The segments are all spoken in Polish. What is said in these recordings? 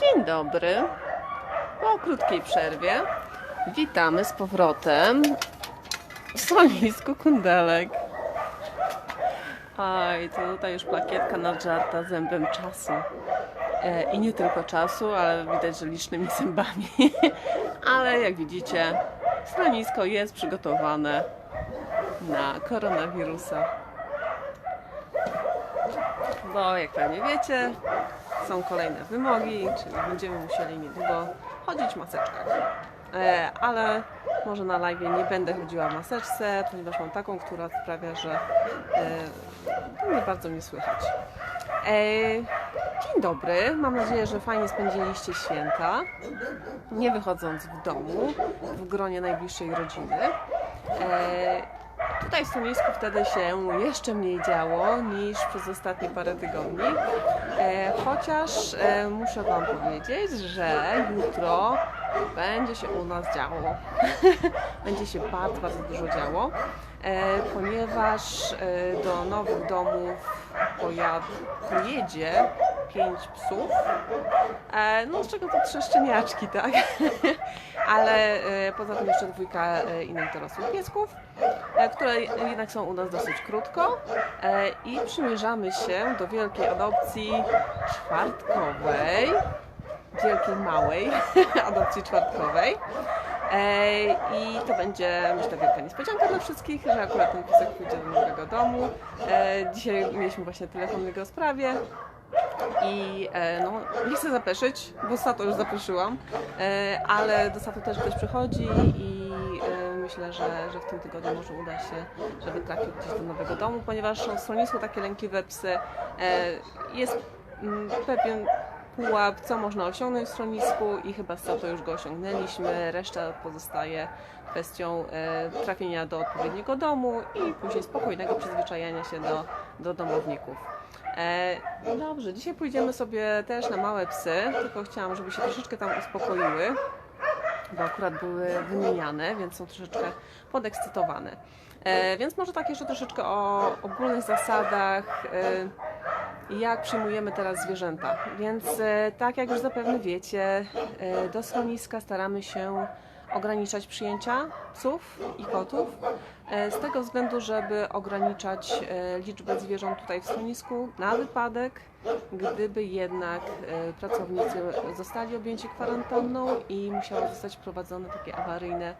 Dzień dobry. Po krótkiej przerwie witamy z powrotem w schronisku kundelek. To tutaj już plakietka nadżarta zębem czasu. E, I nie tylko czasu, ale widać, że licznymi zębami. ale jak widzicie, schronisko jest przygotowane na koronawirusa. Bo jak pewnie wiecie, są kolejne wymogi, czyli będziemy musieli niedługo chodzić w maseczkach. E, ale może na live nie będę chodziła w maseczce, ponieważ mam taką, która sprawia, że e, nie bardzo mnie słychać. E, dzień dobry, mam nadzieję, że fajnie spędziliście święta, nie wychodząc w domu, w gronie najbliższej rodziny. E, Tutaj w schronisku wtedy się jeszcze mniej działo niż przez ostatnie parę tygodni. E, chociaż e, muszę Wam powiedzieć, że jutro będzie się u nas działo. będzie się bardzo, bardzo dużo działo, e, ponieważ e, do nowych domów pojad, pojedzie pięć psów. E, no z czego to trzy szczeniaczki, tak? Ale e, poza tym jeszcze dwójka e, innych dorosłych piesków które jednak są u nas dosyć krótko e, i przymierzamy się do wielkiej adopcji czwartkowej, wielkiej małej adopcji czwartkowej. E, I to będzie, myślę, wielka niespodzianka dla wszystkich, że akurat ten piesek pójdzie do nowego domu. E, Dzisiaj mieliśmy właśnie telefon w jego sprawie. I no, nie chcę zapeszyć, bo Sato już zapeszyłam, ale do Sato też ktoś przychodzi i myślę, że, że w tym tygodniu może uda się, żeby trafił gdzieś do nowego domu, ponieważ są schronisku takie lękliwe psy. E, jest mm, pewien pułap, co można osiągnąć w schronisku i chyba z Sato już go osiągnęliśmy, reszta pozostaje kwestią e, trafienia do odpowiedniego domu i później spokojnego przyzwyczajania się do, do domowników. E, dobrze, dzisiaj pójdziemy sobie też na małe psy, tylko chciałam, żeby się troszeczkę tam uspokoiły, bo akurat były wymieniane, więc są troszeczkę podekscytowane. E, więc może tak jeszcze troszeczkę o ogólnych zasadach, e, jak przyjmujemy teraz zwierzęta. Więc e, tak jak już zapewne wiecie, e, do schroniska staramy się ograniczać przyjęcia psów i kotów. E, Z tego względu, żeby ograniczać e, liczbę zwierząt tutaj w schronisku na wypadek, gdyby jednak e, pracownicy zostali objęci kwarantanną i musiało zostać wprowadzone takie awaryjne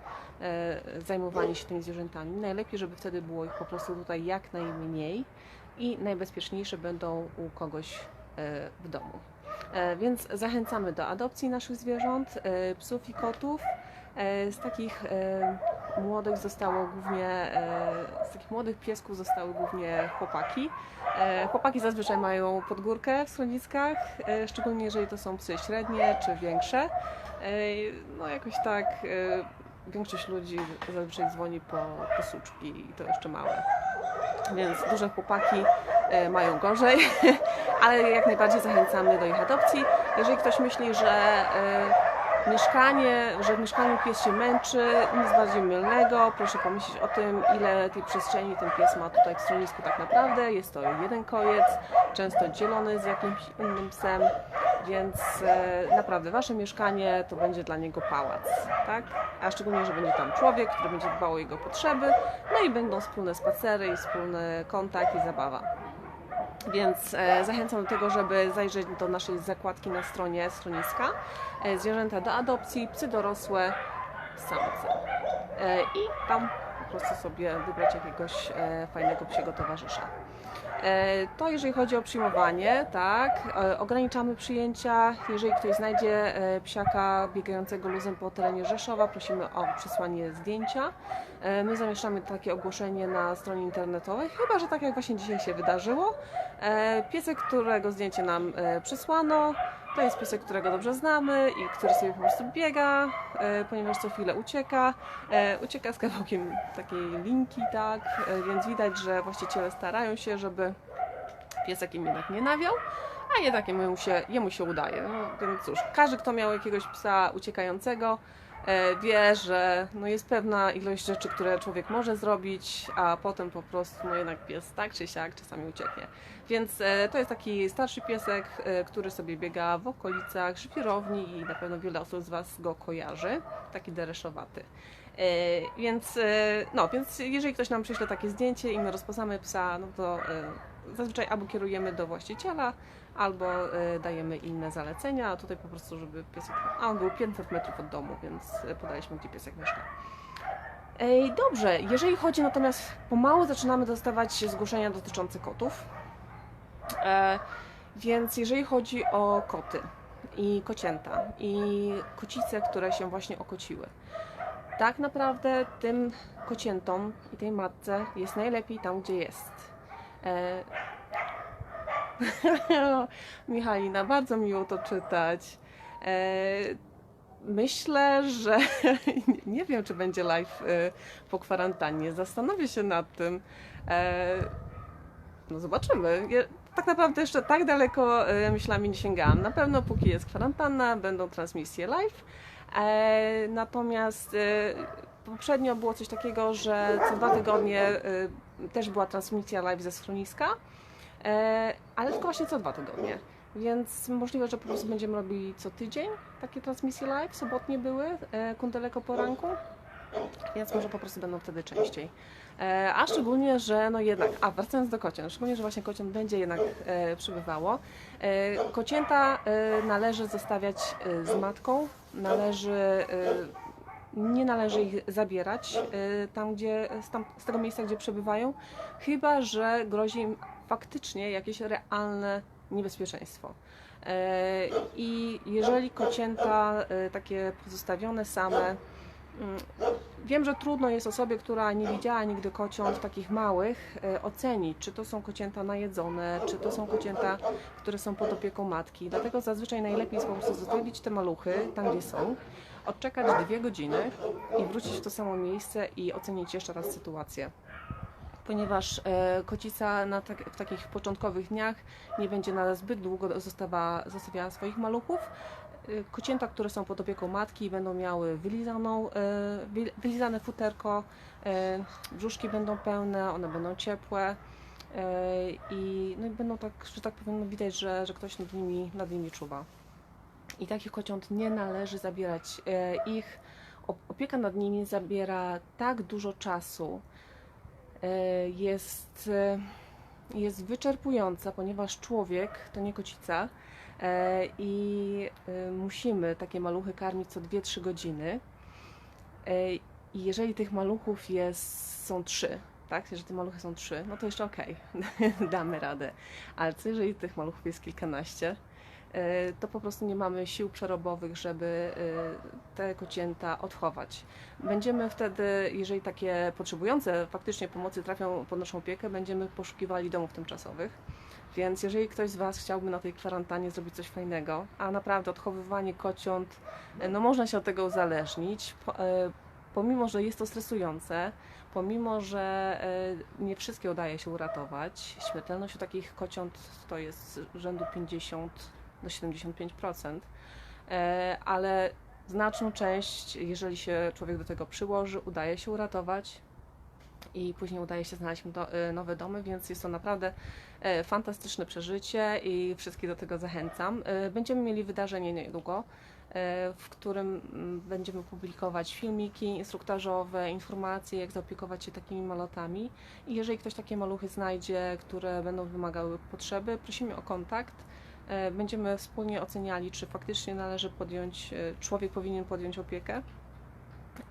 zajmowanie się tymi zwierzętami. Najlepiej, żeby wtedy było ich po prostu tutaj jak najmniej i najbezpieczniejsze będą u kogoś w domu. Więc zachęcamy do adopcji naszych zwierząt, psów i kotów. E, Z takich e, młodych zostało głównie, e, z takich młodych piesków zostały głównie chłopaki. Chłopaki zazwyczaj mają podgórkę w schroniskach, szczególnie jeżeli to są psy średnie czy większe. No jakoś tak większość ludzi zazwyczaj dzwoni po, po suczki i to jeszcze małe. Więc duże chłopaki mają gorzej, ale jak najbardziej zachęcamy do ich adopcji. Jeżeli ktoś myśli, że mieszkanie, że w mieszkaniu pies się męczy, nic bardziej mylnego. Proszę pomyśleć o tym, ile tej przestrzeni ten pies ma tutaj w schronisku tak naprawdę. Jest to jeden kojec, często dzielony z jakimś innym psem, więc e, naprawdę wasze mieszkanie to będzie dla niego pałac, tak? A szczególnie, że będzie tam człowiek, który będzie dbał o jego potrzeby, no i będą wspólne spacery i wspólny kontakt i zabawa. Więc e, zachęcam do tego, żeby zajrzeć do naszej zakładki na stronie schroniska. E, zwierzęta do adopcji, psy dorosłe, samce. E, I tam po prostu sobie wybrać jakiegoś fajnego psiego towarzysza. E, To jeżeli chodzi o przyjmowanie, tak, e, ograniczamy przyjęcia. Jeżeli ktoś znajdzie e, psiaka biegającego luzem po terenie Rzeszowa, prosimy o przesłanie zdjęcia. My zamieszczamy takie ogłoszenie na stronie internetowej, chyba że tak jak właśnie dzisiaj się wydarzyło. Piesek, którego zdjęcie nam przysłano, to jest piesek, którego dobrze znamy i który sobie po prostu biega, e, ponieważ co chwilę ucieka. E, Ucieka z kawałkiem takiej linki, tak, e, więc widać, że właściciele starają się, żeby piesek im jednak nie nawiał, a jednak jemu się, jemu się udaje. No, więc cóż, każdy, kto miał jakiegoś psa uciekającego, wie, że no jest pewna ilość rzeczy, które człowiek może zrobić, a potem po prostu no jednak pies tak czy siak czasami ucieknie. Więc e, to jest taki starszy piesek, e, który sobie biega w okolicach żwirowni i na pewno wiele osób z Was go kojarzy. Taki dereszowaty. E, Więc, e, no, więc jeżeli ktoś nam przyśle takie zdjęcie i my rozpoznamy psa, no to e, zazwyczaj albo kierujemy do właściciela, albo e, dajemy inne zalecenia, a tutaj po prostu, żeby piesek... A on był 500 metrów od domu, więc e, podaliśmy, gdzie piesek mieszka. Ej, dobrze, jeżeli chodzi natomiast, pomału zaczynamy dostawać zgłoszenia dotyczące kotów. E, więc jeżeli chodzi o koty i kocięta i kocice, które się właśnie okociły, tak naprawdę tym kociętom i tej matce jest najlepiej tam, gdzie jest. E... Michalina, bardzo miło to czytać. E... Myślę, że nie wiem, czy będzie live e, po kwarantannie. Zastanowię się nad tym. E... No zobaczymy. Tak naprawdę jeszcze tak daleko myślami nie sięgałam. Na pewno póki jest kwarantanna, będą transmisje live. Natomiast poprzednio było coś takiego, że co dwa tygodnie też była transmisja live ze schroniska, ale tylko właśnie co dwa tygodnie. Więc możliwe, że po prostu będziemy robili co tydzień takie transmisje live, sobotnie były, e, kundeleko poranku, więc może po prostu będą wtedy częściej. E, A szczególnie, że no jednak, a wracając do kocian, szczególnie, że właśnie kocian będzie jednak e, przybywało. E, kocięta e, należy zostawiać e, z matką, należy, e, nie należy ich zabierać e, tam, gdzie, z, tam, z tego miejsca, gdzie przebywają, chyba, że grozi im faktycznie jakieś realne niebezpieczeństwo. E, I jeżeli kocięta e, takie pozostawione same, mm, Wiem, że trudno jest osobie, która nie widziała nigdy kociąt takich małych, ocenić, czy to są kocięta najedzone, czy to są kocięta, które są pod opieką matki. Dlatego zazwyczaj najlepiej jest po prostu zostawić te maluchy tam, gdzie są, odczekać dwie godziny i wrócić w to samo miejsce i ocenić jeszcze raz sytuację. Ponieważ e, kocica na tak, w takich początkowych dniach nie będzie na zbyt długo zostawiała swoich maluchów, Y, Kocięta, które są pod opieką matki, będą miały wylizaną, wy- wylizane futerko, brzuszki będą pełne, one będą ciepłe i, no i będą tak, że tak powiem, no widać, że, że ktoś nad nimi, nad nimi czuwa. I takich kociąt nie należy zabierać. Y, Ich op- opieka nad nimi zabiera tak dużo czasu, y, jest, y, jest wyczerpująca, ponieważ człowiek to nie kocica, E, i e, musimy takie maluchy karmić co 2-3 godziny. E, I jeżeli tych maluchów jest, są trzy, tak, jeżeli te maluchy są trzy, no to jeszcze okej, damy radę. Ale co jeżeli tych maluchów jest kilkanaście, e, to po prostu nie mamy sił przerobowych, żeby e, te kocięta odchować. Będziemy wtedy, jeżeli takie potrzebujące faktycznie pomocy trafią pod naszą opiekę, będziemy poszukiwali domów tymczasowych. Więc jeżeli ktoś z Was chciałby na tej kwarantannie zrobić coś fajnego, a naprawdę odchowywanie kociąt, e, no można się od tego uzależnić, po, e, pomimo, że jest to stresujące, pomimo, że e, nie wszystkie udaje się uratować, śmiertelność u takich kociąt to jest rzędu 50 do 75%, e, ale znaczną część, jeżeli się człowiek do tego przyłoży, udaje się uratować i później udaje się znaleźć e, nowe domy, więc jest to naprawdę e, fantastyczne przeżycie i wszystkich do tego zachęcam. Będziemy mieli wydarzenie niedługo, w którym mm, będziemy publikować filmiki instruktażowe, informacje, jak zaopiekować się takimi malotami. I jeżeli ktoś takie maluchy znajdzie, które będą wymagały potrzeby, prosimy o kontakt. E, Będziemy wspólnie oceniali, czy faktycznie należy podjąć, e, człowiek powinien podjąć opiekę.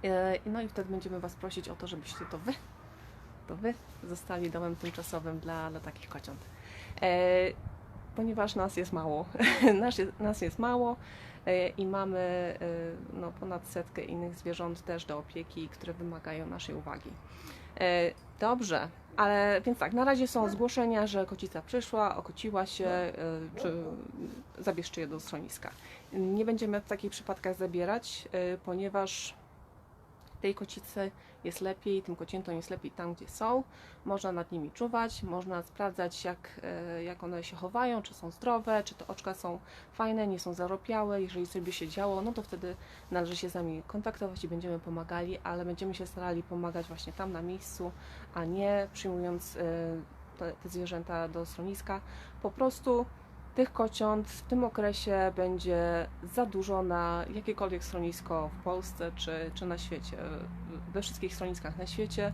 E, No i wtedy będziemy Was prosić o to, żebyście to Wy to Wy zostali domem tymczasowym dla, dla takich kociąt. Ponieważ nas jest mało, nas, jest, nas jest mało i mamy no, ponad setkę innych zwierząt też do opieki, które wymagają naszej uwagi. Dobrze, ale więc tak, na razie są zgłoszenia, że kocica przyszła, okociła się, e, czy zabierzcie je do schroniska. Nie będziemy w takich przypadkach zabierać, e, ponieważ tej kocicy jest lepiej, tym kociętom jest lepiej tam, gdzie są. Można nad nimi czuwać, można sprawdzać, jak, e, jak one się chowają, czy są zdrowe, czy te oczka są fajne, nie są zaropiałe. Jeżeli coś by się działo, no to wtedy należy się z nami kontaktować i będziemy pomagali, ale będziemy się starali pomagać właśnie tam na miejscu, a nie przyjmując e, te, te zwierzęta do schroniska. Po prostu tych kociąt w tym okresie będzie za dużo na jakiekolwiek schronisko w Polsce czy, czy na świecie. We wszystkich schroniskach na świecie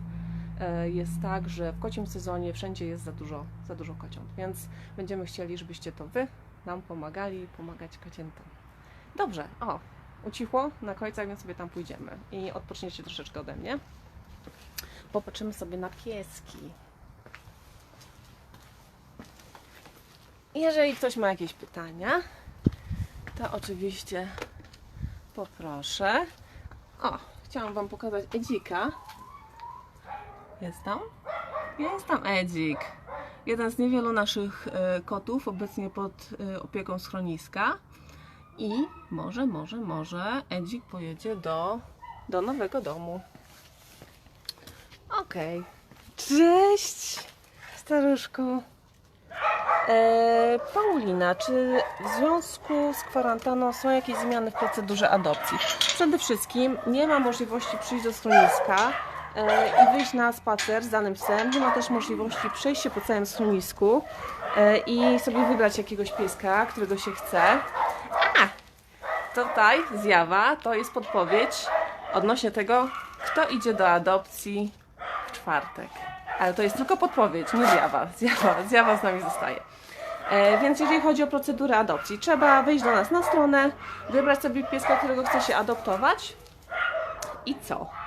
e, jest tak, że w kocim sezonie wszędzie jest za dużo, za dużo kociąt, więc będziemy chcieli, żebyście to Wy nam pomagali, pomagać kociętom. Dobrze, o, ucichło na końcach, więc sobie tam pójdziemy i odpoczniecie troszeczkę ode mnie. Popatrzymy sobie na pieski. Jeżeli ktoś ma jakieś pytania, to oczywiście poproszę. O, chciałam Wam pokazać Edzika. Jest tam? Jest tam Edzik. Jeden z niewielu naszych e, kotów obecnie pod e, opieką schroniska. I może, może, może Edzik pojedzie do, do nowego domu. Okej. Cześć, staruszku. E, Paulina, czy w związku z kwarantanną są jakieś zmiany w procedurze adopcji? Przede wszystkim nie ma możliwości przyjść do schroniska e, i wyjść na spacer z danym psem. Nie ma też możliwości przejść się po całym schronisku e, i sobie wybrać jakiegoś pieska, którego się chce. A! Tutaj zjawa to jest podpowiedź odnośnie tego, kto idzie do adopcji w czwartek. Ale to jest tylko podpowiedź, nie zjawa. Zjawa, zjawa z nami zostaje. E, więc jeżeli chodzi o procedurę adopcji, trzeba wejść do nas na stronę, wybrać sobie pieska, którego chce się adoptować i co?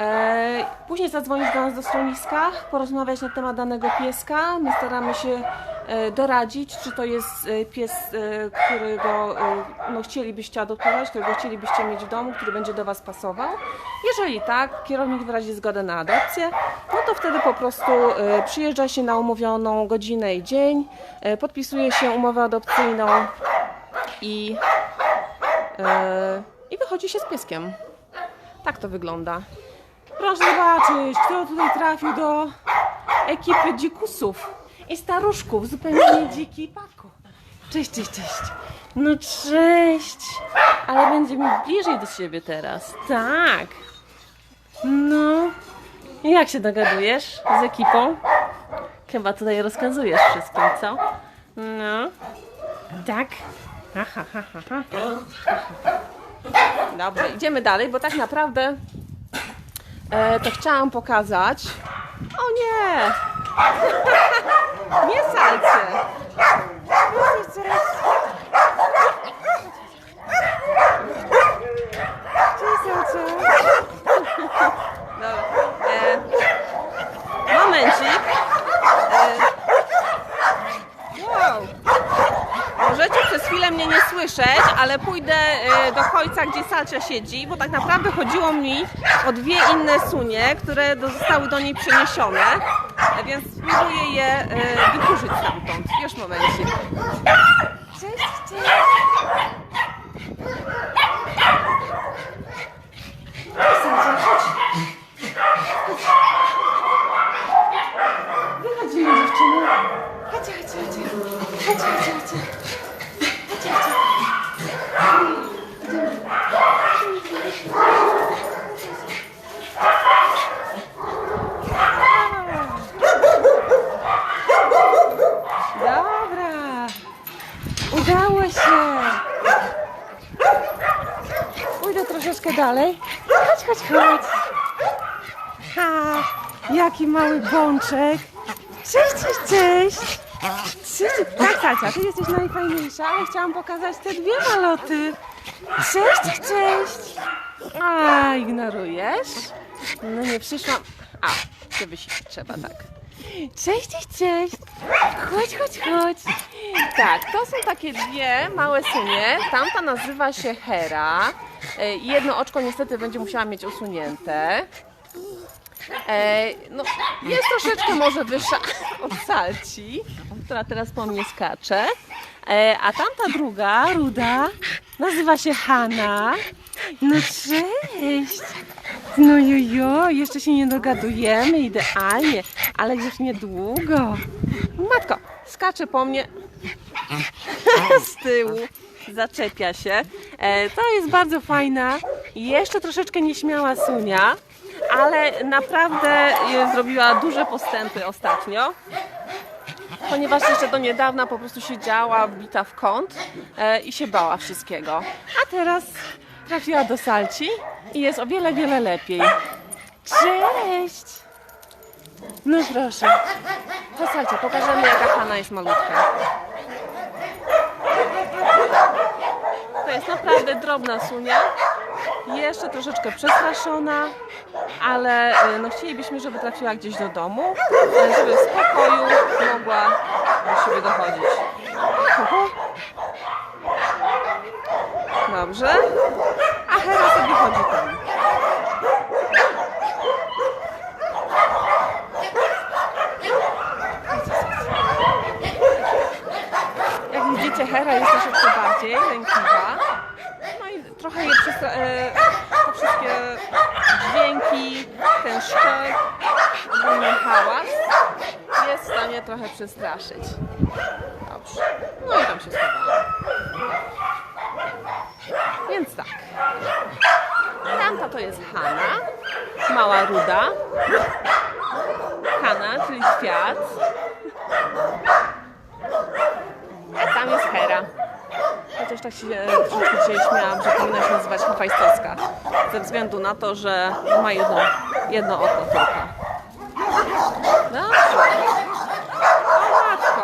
E, później zadzwonić do nas do schroniska, porozmawiać na temat danego pieska. My staramy się e, doradzić, czy to jest e, pies, którego no, chcielibyście adoptować, którego chcielibyście mieć w domu, który będzie do Was pasował. Jeżeli tak, kierownik wyrazi zgodę na adopcję, no to wtedy po prostu przyjeżdża się na umówioną godzinę i dzień, podpisuje się umowę adopcyjną i, i wychodzi się z pieskiem. Tak to wygląda. Proszę zobaczyć, kto tutaj trafił do ekipy dzikusów i staruszków, zupełnie nie dziki Paku. Cześć, cześć, cześć. No cześć. Ale będzie mi bliżej do siebie teraz. Tak. No. Jak się dogadujesz z ekipą? Chyba tutaj rozkazujesz wszystkim, co? No. Tak. Ha, ha, ha, ha. Dobrze, idziemy dalej, bo tak naprawdę e, to chciałam pokazać. O nie salcie! Cześć, cześć. Cześć, salcie. Dobra. E, momencik. E, wow. Możecie przez chwilę mnie nie słyszeć, ale pójdę e, do Salcia siedzi, bo tak naprawdę chodziło mi o dwie inne sunie, które zostały do niej przeniesione, więc spróbuję je e, wykurzyć stamtąd. Już momencik. Cześć, cześć. Salcia, chodź. Wychodzimy dziewczyny. Chodźcie, chodźcie, chodźcie. Chodźcie, chodźcie, chodźcie. Chodźcie, chodźcie. Dobra. Udało się. Pójdę troszeczkę dalej. Chodź, chodź, chodź. Ha, jaki mały bączek. Cześć, cześć, cześć. Cześć, tak, Tacia, ty jesteś najfajniejsza, ale chciałam pokazać te dwie maloty. Cześć, cześć. A, ignorujesz? No nie przyszłam. A, się trzeba, tak. Cześć, cześć, cześć. Chodź, chodź, chodź. Tak, to są takie dwie małe synie. Tamta nazywa się Hera. E, Jedno oczko niestety będzie musiała mieć usunięte. E, no, jest troszeczkę może wyższa od Salci, która teraz po mnie skacze. E, a tamta druga, ruda, nazywa się Hanna. No cześć! No jojo, jeszcze się nie dogadujemy, idealnie, ale już niedługo. Matko, skacze po mnie z tyłu, zaczepia się. E, to jest bardzo fajna, jeszcze troszeczkę nieśmiała Sunia, ale naprawdę e, zrobiła duże postępy ostatnio ponieważ jeszcze do niedawna po prostu siedziała bita w kąt e, i się bała wszystkiego. A teraz trafiła do salci i jest o wiele, wiele lepiej. Cześć! No proszę. Salcia, pokażemy jaka Hanna jest malutka. To jest naprawdę drobna sunia. Jeszcze troszeczkę przestraszona, ale e, no, chcielibyśmy, żeby trafiła gdzieś do domu, e, żeby w spokoju mogła do siebie dochodzić. Dobrze. A Hera sobie chodzi tam. Jak widzicie, Hera jest troszeczkę bardziej lękliwa. No i trochę je przestra- e, te wszystkie dźwięki, ten szczek, ogólny hałas jest w stanie trochę przestraszyć. Dobrze. No i tam się schowała. Więc tak. Tamta to jest Hanna, mała ruda. Hanna, czyli kwiat. A tam jest Hera. Chociaż tak się troszeczkę dzisiaj śmiałam, że powinna się nazywać Hafajstowska. Ze względu na to, że ma jedno, jedno oko tylko. Dobrze. O matko.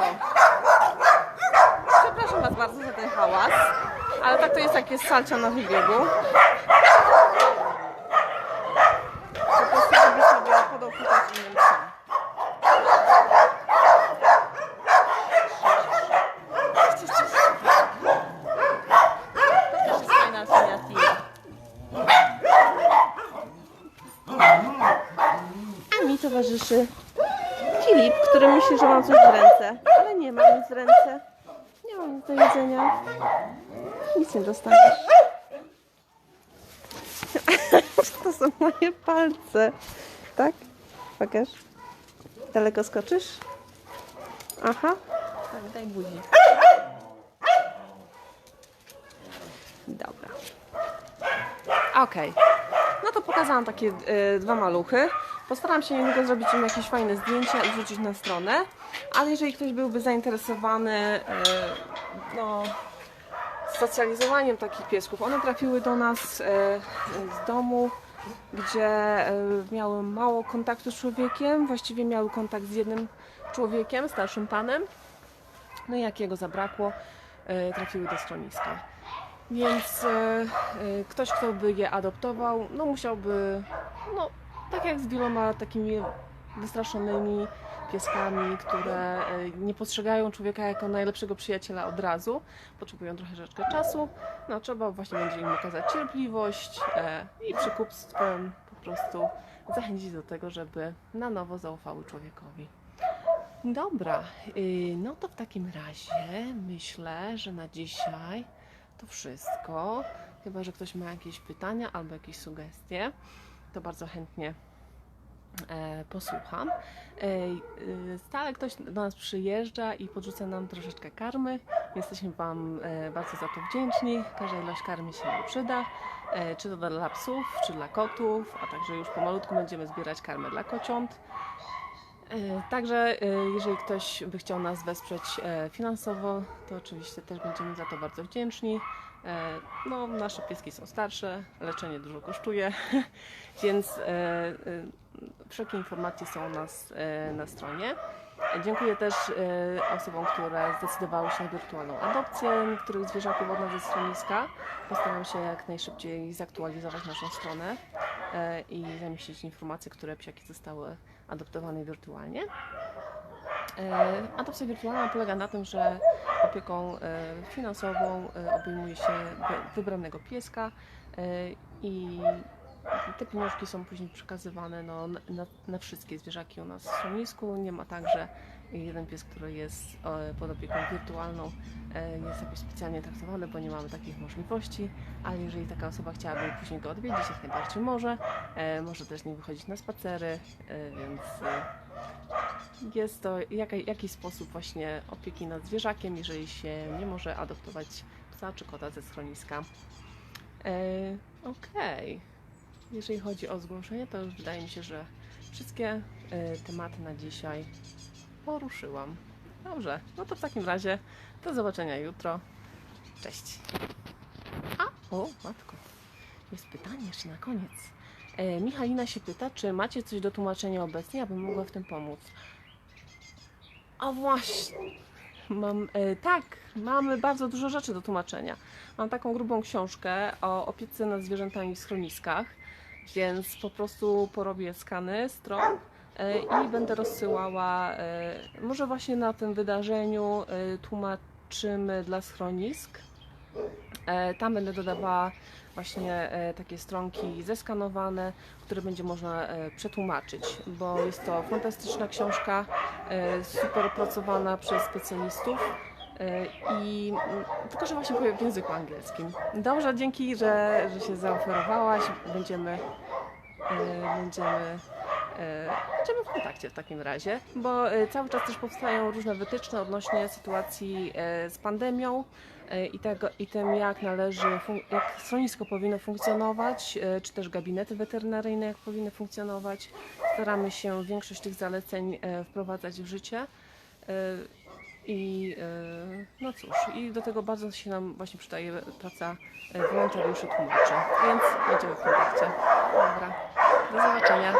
Przepraszam Was bardzo za ten hałas, ale tak to jest jak jest salcia na wybiegu. Po prostu lubi sobie podochwytać innym psom. Cześć, cześć, cześć. To też jest fajna sunia Tia. A towarzyszy Filip, który myśli, że mam coś w ręce, ale nie mam nic w ręce. Nie mam nic do jedzenia. Nic nie dostaniesz. to są moje palce. Tak? Pokaż. Daleko skoczysz? Aha. Tak, daj buzi. Dobra. Okej. No to pokazałam takie e, dwa maluchy. Postaram się niedługo zrobić im jakieś fajne zdjęcia i wrzucić na stronę. Ale jeżeli ktoś byłby zainteresowany e, no, socjalizowaniem takich piesków, one trafiły do nas e, z domu, gdzie e, miały mało kontaktu z człowiekiem. Właściwie miały kontakt z jednym człowiekiem, starszym panem. No i jak jego zabrakło, trafiły do schroniska. Więc ktoś, kto by je adoptował, no musiałby, no tak jak z wieloma takimi wystraszonymi pieskami, które e, nie postrzegają człowieka jako najlepszego przyjaciela od razu, potrzebują troszeczkę czasu, no trzeba właśnie będzie im okazać cierpliwość e, i przekupstwem po prostu zachęcić do tego, żeby na nowo zaufały człowiekowi. Dobra, y, no to w takim razie myślę, że na dzisiaj to wszystko. Chyba, że ktoś ma jakieś pytania albo jakieś sugestie, to bardzo chętnie e, posłucham. E, y, stale ktoś do nas przyjeżdża i podrzuca nam troszeczkę karmy. Jesteśmy Wam e, bardzo za to wdzięczni. Każda ilość karmy się nam przyda. E, czy to dla psów, czy dla kotów, a także już pomalutku będziemy zbierać karmę dla kociąt. E, Także e, jeżeli ktoś by chciał nas wesprzeć e, finansowo, to oczywiście też będziemy za to bardzo wdzięczni. No, nasze pieski są starsze, leczenie dużo kosztuje, więc wszelkie informacje są u nas na stronie. Dziękuję też osobom, które zdecydowały się na wirtualną adopcję niektórych zwierzaków od nas ze schroniska. Postaram się jak najszybciej zaktualizować naszą stronę i zamieścić informacje, które psiaki zostały adoptowane wirtualnie. E, Adopcja wirtualna polega na tym, że opieką e, finansową e, obejmuje się wy- wybranego pieska i te pieniążki są później przekazywane no, na, na, wszystkie zwierzaki u nas w schronisku. Nie ma tak, że jeden pies, który jest e, pod opieką wirtualną, e, jest jakoś specjalnie traktowany, bo nie mamy takich możliwości, ale jeżeli taka osoba chciałaby później go odwiedzić, jak najbardziej może. E, może też nie wychodzić na spacery, więc jest to jakiś sposób właśnie opieki nad zwierzakiem, jeżeli się nie może adoptować psa czy kota ze schroniska. Okej. Jeżeli chodzi o zgłoszenie, to już wydaje mi się, że wszystkie e, tematy na dzisiaj poruszyłam. Dobrze, no to w takim razie do zobaczenia jutro. Cześć. A, o matko, jest pytanie jeszcze na koniec. E, Michalina się pyta, czy macie coś do tłumaczenia obecnie, abym mogła w tym pomóc. A właśnie. Mam, e, tak, mamy bardzo dużo rzeczy do tłumaczenia. Mam taką grubą książkę o opiece nad zwierzętami w schroniskach, więc po prostu porobię skany stron e, i będę rozsyłała. e, Może właśnie na tym wydarzeniu e, tłumaczymy dla schronisk. Tam będę dodawała właśnie takie stronki zeskanowane, które będzie można przetłumaczyć, bo jest to fantastyczna książka, super opracowana przez specjalistów. E, I mm, tylko, że właśnie powiem w języku angielskim. Dobrze, dzięki, że, że się zaoferowałaś. Będziemy, e, będziemy, e, będziemy w kontakcie w takim razie, bo cały czas też powstają różne wytyczne odnośnie sytuacji z pandemią i, tego, i tym, jak należy, jak schronisko powinno funkcjonować, czy też gabinety weterynaryjne, jak powinny funkcjonować. Staramy się większość tych zaleceń wprowadzać w życie. I e, no cóż, i do tego bardzo się nam właśnie przydaje praca e, wolontariuszy tłumaczy, więc będziemy w kontakcie. Dobra, do zobaczenia.